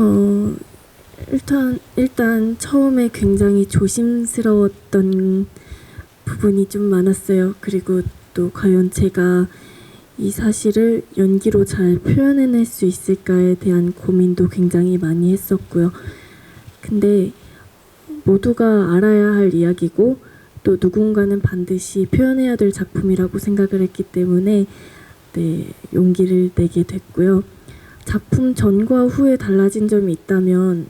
어, 일단, 일단 처음에 굉장히 조심스러웠던 부분이 좀 많았어요. 그리고 또 과연 제가 이 사실을 연기로 잘 표현해낼 수 있을까에 대한 고민도 굉장히 많이 했었고요. 근데 모두가 알아야 할 이야기고 또 누군가는 반드시 표현해야 될 작품이라고 생각을 했기 때문에 네, 용기를 내게 됐고요. 작품 전과 후에 달라진 점이 있다면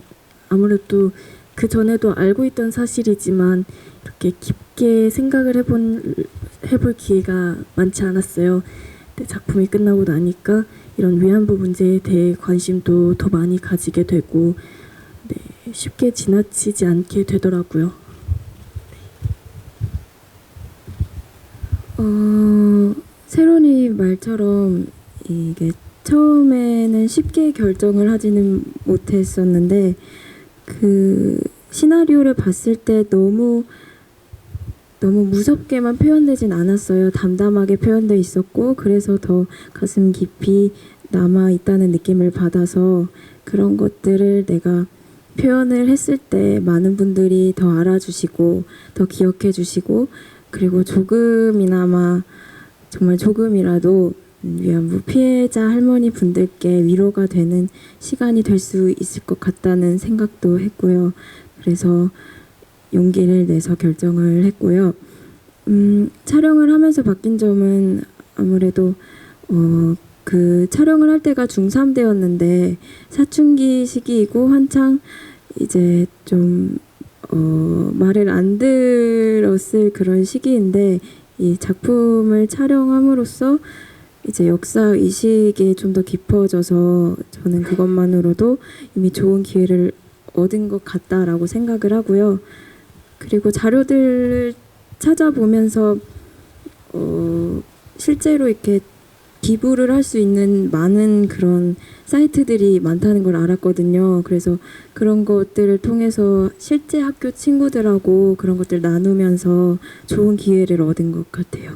아무래도 그 전에도 알고 있던 사실이지만 이렇게 깊게 생각을 해본 해볼 기회가 많지 않았어요. 작품이 끝나고 나니까 이런 위안부 문제에 대해 관심도 더 많이 가지게 되고 네, 쉽게 지나치지 않게 되더라고요. 어, 세론이 말처럼 이게 처음에는 쉽게 결정을 하지는 못했었는데 그 시나리오를 봤을 때 너무 너무 무섭게만 표현되진 않았어요. 담담하게 표현돼 있었고 그래서 더 가슴 깊이 남아 있다는 느낌을 받아서 그런 것들을 내가 표현을 했을 때 많은 분들이 더 알아주시고 더 기억해 주시고 그리고 조금이나마 정말 조금이라도 위안부 피해자 할머니 분들께 위로가 되는 시간이 될 수 있을 것 같다는 생각도 했고요. 그래서 용기를 내서 결정을 했고요. 음, 촬영을 하면서 바뀐 점은 아무래도 어, 그 촬영을 할 때가 중3 때였는데 사춘기 시기이고 한창 이제 좀 어, 말을 안 들었을 그런 시기인데 이 작품을 촬영함으로써 이제 역사 의식이 좀 더 깊어져서 저는 그것만으로도 이미 좋은 기회를 얻은 것 같다라고 생각을 하고요. 그리고 자료들을 찾아보면서 어, 실제로 이렇게 기부를 할 수 있는 많은 그런 사이트들이 많다는 걸 알았거든요. 그래서 그런 것들을 통해서 실제 학교 친구들하고 그런 것들 나누면서 좋은 기회를 얻은 것 같아요.